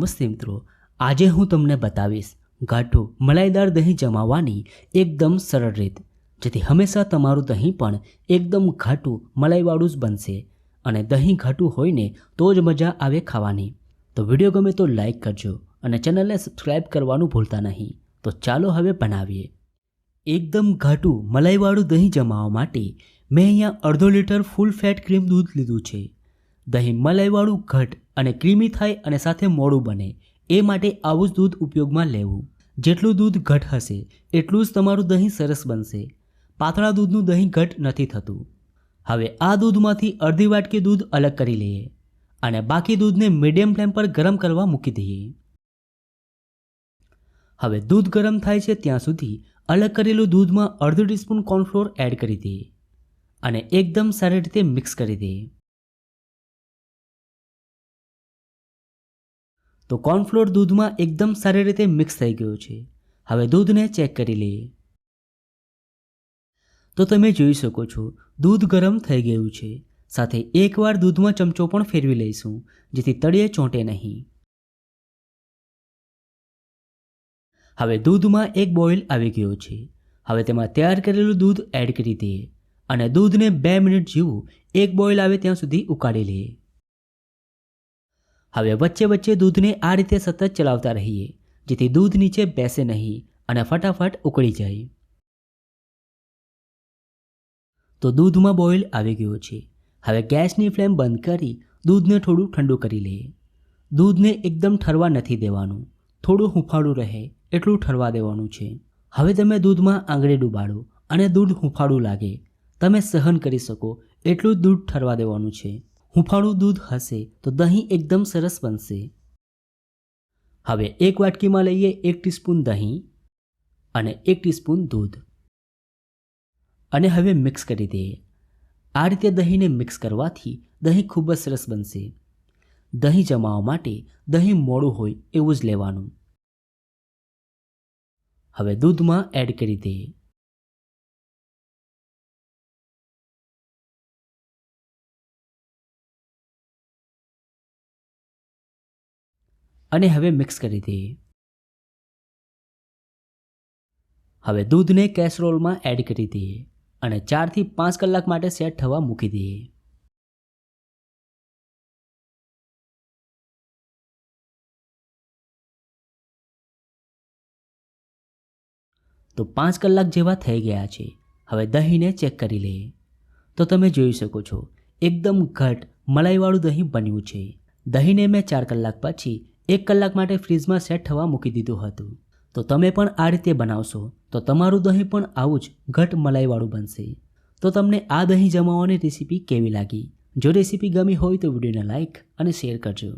નમસ્તે મિત્રો. આજે હું તમને બતાવીશ ઘાટું મલાઈદાર દહીં જમાવવાની એકદમ સરળ રીત, જેથી હંમેશા તમારું દહીં પણ એકદમ ઘાટું મલાઈવાળું જ બનશે અને દહીં ઘાટું હોય ને તો જ મજા આવે ખાવાની. તો વીડિયો ગમે તો લાઈક કરજો અને ચેનલને સબસ્ક્રાઈબ કરવાનું ભૂલતા નહીં. તો ચાલો હવે બનાવીએ. એકદમ ઘાટું મલાઈવાળું દહીં જમાવવા માટે મેં અહીંયા અડધો લીટર ફૂલ ફેટ ક્રીમ દૂધ લીધું છે. દહીં મલાઈવાળું ઘટ અને ક્રીમી થાય અને સાથે મોડું બને. એ માટે આવું જ દૂધ ઉપયોગમાં લેવું. જેટલું દૂધ ઘટ હશે, એટલું જ તમારું દહીં સરસ બનશે. પાતળા દૂધનું દહીં ઘટ નથી થતું. હવે આ દૂધમાંથી અડધી વાટકી દૂધ અલગ કરી લઈએ અને બાકી દૂધને મીડિયમ ફ્લેમ પર ગરમ કરવા મૂકી દઈએ. હવે દૂધ ગરમ થાય છે ત્યાં સુધી અલગ કરેલું દૂધમાં અડધો ટીસ્પૂન કોર્નફ્લોર એડ કરી દઈએ અને એકદમ સારી રીતે મિક્સ કરી દઈએ. તો કોર્નફ્લોર દૂધમાં એકદમ સારી રીતે મિક્સ થઈ ગયું છે. હવે દૂધને ચેક કરી લઈએ. તો તમે જોઈ શકો છો, દૂધ ગરમ થઈ ગયું છે. સાથે એકવાર દૂધમાં ચમચો પણ ફેરવી લઈશું, જેથી તળિયે ચોંટે નહીં. હવે દૂધમાં એક બોઇલ આવી ગયો છે. હવે તેમાં તૈયાર કરેલું દૂધ એડ કરી દઈએ અને દૂધને બે મિનિટ જેવું એક બોઇલ આવે ત્યાં સુધી ઉકાળી લઈએ. હવે વચ્ચે વચ્ચે દૂધને આ રીતે સતત ચલાવતા રહીએ, જેથી દૂધ નીચે બેસે નહીં અને ફટાફટ ઉકળી જાય. તો દૂધમાં બોઇલ આવી ગયો છે. હવે ગેસની ફ્લેમ બંધ કરી દૂધને થોડું ઠંડુ કરી લઈએ. દૂધને એકદમ ઠરવા નથી દેવાનું. થોડું હુંફાળું રહે એટલું ઠરવા દેવાનું છે. હવે તમે દૂધમાં આંગળી ડૂબાડો અને દૂધ હુંફાળું લાગે. તમે સહન કરી શકો એટલું દૂધ ઠરવા દેવાનું છે. હુંફાળું દૂધ હશે તો દહીં એકદમ સરસ બનશે. હવે એક વાટકીમાં લઈએ એક ટીસ્પૂન દહીં અને એક ટીસ્પૂન દૂધ. અને હવે મિક્સ કરી દઈએ. આ રીતે દહીંને મિક્સ કરવાથી દહીં ખૂબ જ સરસ બનશે. દહીં જમાવવા માટે દહીં મોડું હોય એવું જ લેવાનું. હવે દૂધમાં એડ કરી દઈએ. અને હવે મિક્સ કરી દઈએ. હવે દૂધને કેસરોલમાં એડ કરી દઈએ અને ચારથી પાંચ કલાક માટે સેટ થવા મૂકી દઈએ. તો પાંચ કલાક જેવા થઈ ગયા છે. હવે દહીંને ચેક કરી લઈએ. તો તમે જોઈ શકો છો, એકદમ ઘટ મલાઈવાળું દહીં બન્યું છે. દહીંને મેં ચાર કલાક પછી એક કલાક માટે ફ્રીજમાં સેટ થવા મૂકી દીધું હતું. તો તમે પણ આ રીતે બનાવશો, તો તમારું દહીં પણ આવું જ ઘટ મલાઈવાળું બનશે. તો તમને આ દહીં જમાવવાની રેસીપી કેવી લાગી? જો રેસીપી ગમી હોય તો વિડીયોને લાઇક અને શેર કરજો.